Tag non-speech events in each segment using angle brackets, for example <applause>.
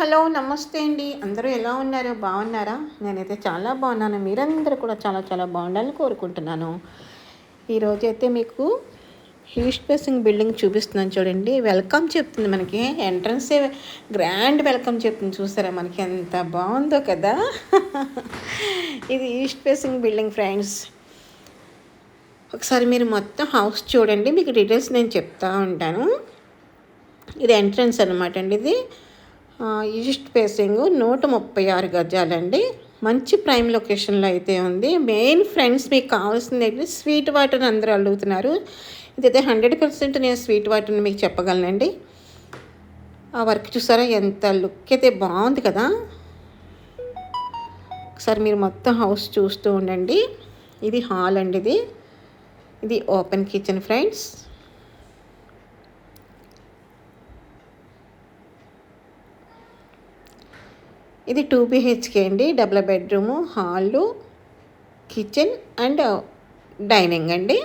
Hello నమస్తే అండి. అందరూ ఎలా ఉన్నారు? బాగున్నారా? నేనైతే చాలా బాగున్నాను. మీరందరూ కూడా చాలా చాలా బాగుండాలని కోరుకుంటున్నాను. ఈరోజు అయితే మీకు ఈస్ట్ ఫేసింగ్ బిల్డింగ్ చూపిస్తున్నాను చూడండి. వెల్కమ్ చెప్తుంది మనకి. ఎంట్రన్సే గ్రాండ్ వెల్కమ్ చెప్తుంది. చూసారా? మనకి ఎంత బాగుందో కదా? <laughs> ఇది ఈస్ట్ ఫేసింగ్ బిల్డింగ్ ఫ్రెండ్స్ ఒకసారి మీరు మొత్తం హౌస్ చూడండి. మీకు డీటెయిల్స్ నేను చెప్తా ఉంటాను. ఇది ఎంట్రన్స్ అనమాట అండి ఇది. ఈస్ట్ ఫేసింగ్ నూట ముప్పై ఆరు గజాలండి. మంచి ప్రైమ్ లొకేషన్లో అయితే ఉంది. మెయిన్ ఫ్రెండ్స్ మీకు కావాల్సింది అయితే స్వీట్ వాటర్ అందరూ అడుగుతున్నారు. ఇదైతే హండ్రెడ్ పర్సెంట్ నేను స్వీట్ వాటర్ని మీకు చెప్పగలనండి. ఆ వర్క్ చూసారా? ఎంత లుక్ అయితే బాగుంది కదా? ఒకసారి మీరు మొత్తం హౌస్ చూస్తూ ఉండండి. ఇది హాల్ అండి ఇది. ఇది ఓపెన్ కిచెన్ ఫ్రెండ్స్. ఇది టూ బిహెచ్కే అండి. Double bedroom hall kitchen and dining అండి.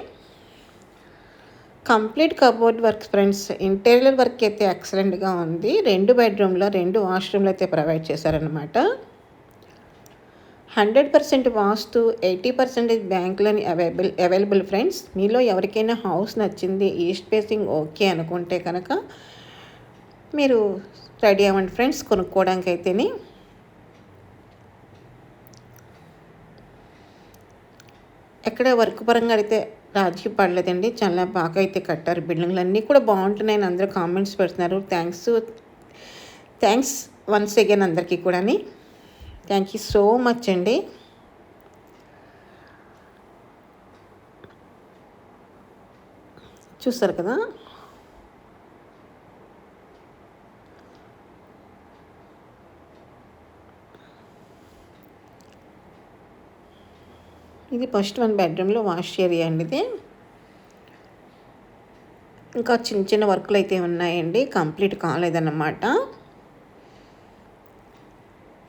Complete cupboard work friends interior work అయితే ఎక్సలెంట్గా ఉంది. రెండు బెడ్రూమ్లో రెండు వాష్రూమ్లు అయితే ప్రొవైడ్ చేశారనమాట hundred percent vastu eighty percentage బ్యాంకులని అవైలబుల్ అవైలబుల్ ఫ్రెండ్స్. మీలో ఎవరికైనా హౌస్ నచ్చింది ఈస్ట్ ఫేసింగ్ ఓకే అనుకుంటే కనుక మీరు రెడీ అవ్వండి ఫ్రెండ్స్ కొనుక్కోవడానికి అయితేనే ఎక్కడ వర్క్ పరంగా అయితే రాజీ పడలేదండి. చాలా బాగా అయితే కట్టారు బిల్డింగ్లు అన్నీ కూడా బాగుంటున్నాయని అందరూ కామెంట్స్ పెడుతున్నారు. థ్యాంక్స్ థ్యాంక్స్ వన్స్ అగైన్ అందరికీ కూడా థ్యాంక్ యూ సో మచ్ అండి. చూస్తారు కదా? ఇది ఫస్ట్ వన్ బెడ్రూమ్లో వాష్ ఏరియా అండి ఇది. ఇంకా చిన్న చిన్న వర్క్లు అయితే ఉన్నాయండి కంప్లీట్ కాలేదన్నమాట.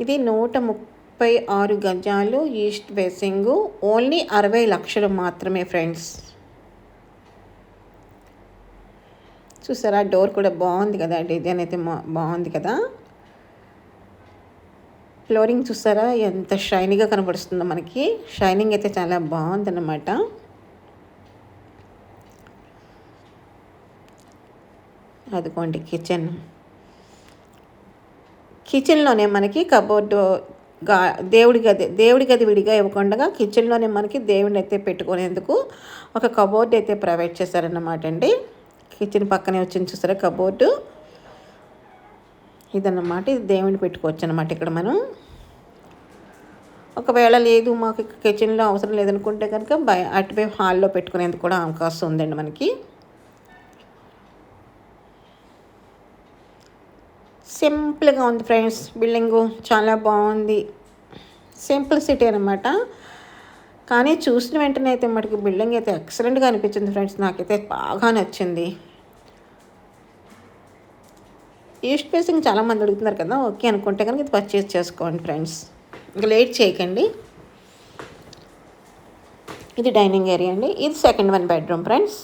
ఇది నూట ముప్పై ఆరు గజాలు ఈస్ట్ ఫేసింగ్ ఓన్లీ అరవై లక్షలు మాత్రమే ఫ్రెండ్స్. చూసారా? డోర్ కూడా బాగుంది కదా డిజైన్ అయితే బాగుంది కదా. ఫ్లోరింగ్ చూసారా ఎంత షైనీగా కనబడుస్తుందో మనకి. షైనింగ్ అయితే చాలా బాగుందన్నమాట. అదిగోండి కిచెన్. కిచెన్లోనే మనకి కబోర్డు గా దేవుడి గది దేవుడి గది విడిగా ఇవ్వకుండా కిచెన్లోనే మనకి దేవుడిని అయితే పెట్టుకునేందుకు ఒక కబోర్డ్ అయితే ప్రొవైడ్ చేశారన్నమాట అండి. కిచెన్ పక్కనే వచ్చింది చూసారా కబోర్డు. ఇదన్నమాట. ఇది దేవుని పెట్టుకోవచ్చు అనమాట ఇక్కడ మనం. ఒకవేళ లేదు మాకు కిచెన్లో అవసరం లేదనుకుంటే కనుక బయ అటుపై హాల్లో పెట్టుకునేందుకు కూడా అవకాశం ఉందండి మనకి. సింపుల్గా ఉంది ఫ్రెండ్స్. బిల్డింగు చాలా బాగుంది. సింపుల్ సిటీ అనమాట కానీ చూసిన వెంటనే అయితే మటుకు బిల్డింగ్ అయితే ఎక్సలెంట్గా అనిపించింది ఫ్రెండ్స్. నాకైతే బాగా నచ్చింది. ఈస్ట్ ఫేసింగ్ చాలామంది అడుగుతున్నారు కదా ఓకే అనుకుంటే కనుక ఇది పర్చేస్ చేసుకోండి ఫ్రెండ్స్ ఇంకా లేట్ చేయకండి. ఇది డైనింగ్ ఏరియా అండి. ఇది second one bedroom friends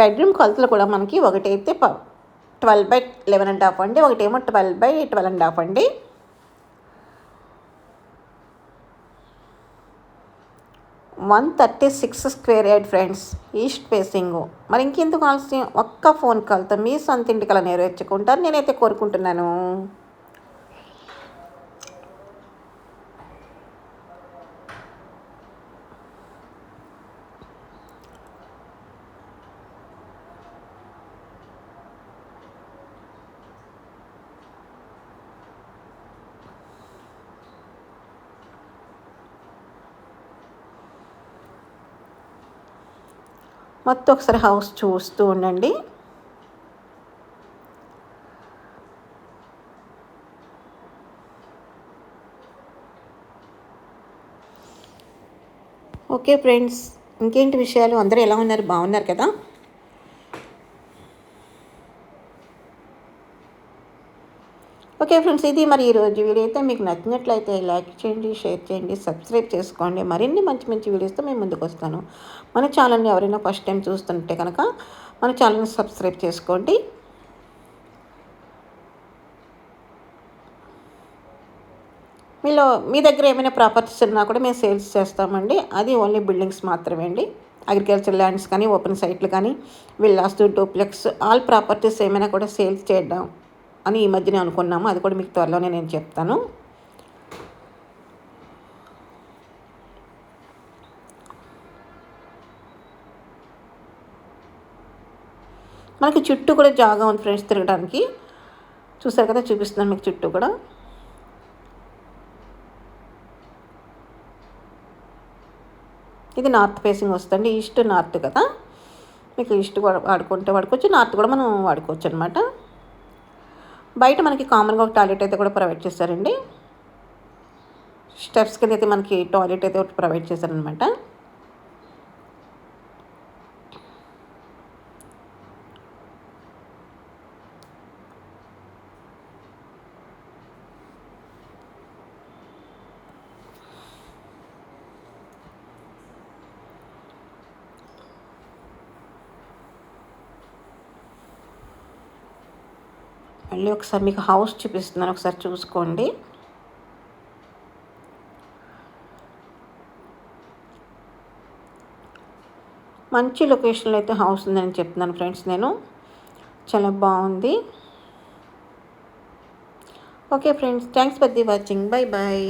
bedroom కొలతలు కూడా మనకి ఒకటైతే twelve by eleven and half అండి. ఒకటేమో twelve by twelve and half అండి. One thirty six square yard friends east facing. మరి ఇంకెందుకు ఆలస్యం? ఒక్క ఫోన్ కాల్తో మీ సొంత ఇంటికల నెరవేర్చుకుంటారు నేనైతే కోరుకుంటున్నాను. మొత్తం ఒకసారి హౌస్ చూస్తూ ఉండండి. ఓకే ఫ్రెండ్స్ ఇంకేంటి విషయాలు? అందరూ ఎలా ఉన్నారు? బాగున్నారు కదా? ఓకే ఫ్రెండ్స్ ఇది మరి ఈరోజు వీడియో. అయితే మీకు నచ్చినట్లయితే లైక్ చేయండి షేర్ చేయండి సబ్స్క్రైబ్ చేసుకోండి. మరిన్ని మంచి మంచి వీడియోస్తో మేము ముందుకు వస్తాను. మన ఛానల్ని ఎవరైనా ఫస్ట్ టైం చూస్తుంటే కనుక మన ఛానల్ని సబ్స్క్రైబ్ చేసుకోండి. మీలో మీ దగ్గర ఏమైనా ప్రాపర్టీస్ ఉన్నా కూడా మేము సేల్స్ చేస్తామండి. అది ఓన్లీ బిల్డింగ్స్ మాత్రమే అండి. అగ్రికల్చర్ ల్యాండ్స్ కానీ ఓపెన్ సైట్లు కానీ విల్లాస్ డూప్లెక్స్ ఆల్ ప్రాపర్టీస్ ఏమైనా కూడా సేల్స్ చేయడం అని ఈ మధ్యనే అనుకున్నాము. అది కూడా మీకు త్వరలోనే నేను చెప్తాను. మనకి చుట్టూ కూడా జాగా ఉంది ఫ్రెండ్స్ తిరగడానికి. చూసారు కదా చూపిస్తున్నాను మీకు చుట్టూ కూడా. ఇది నార్త్ ఫేసింగ్ వస్తుంది. ఈస్ట్ నార్త్ కదా. మీకు ఈస్ట్ వాడుకుంటే వాడుకోవచ్చు. నార్త్ కూడా మనం వాడుకోవచ్చు అనమాట బయట మనకి కామన్గా ఒక టాయిలెట్ అయితే కూడా ప్రొవైడ్ చేస్తారండి. స్టెప్స్ కింద అయితే మనకి టాయిలెట్ అయితే ఒకటి ప్రొవైడ్ చేశారనమాట మళ్ళీ ఒకసారి మీకు హౌస్ చూపిస్తున్నాను ఒకసారి చూసుకోండి. మంచి లొకేషన్లో అయితే హౌస్ ఉందని చెప్తున్నాను ఫ్రెండ్స్ నేను. చాలా బాగుంది. Okay friends thanks for the watching. Bye bye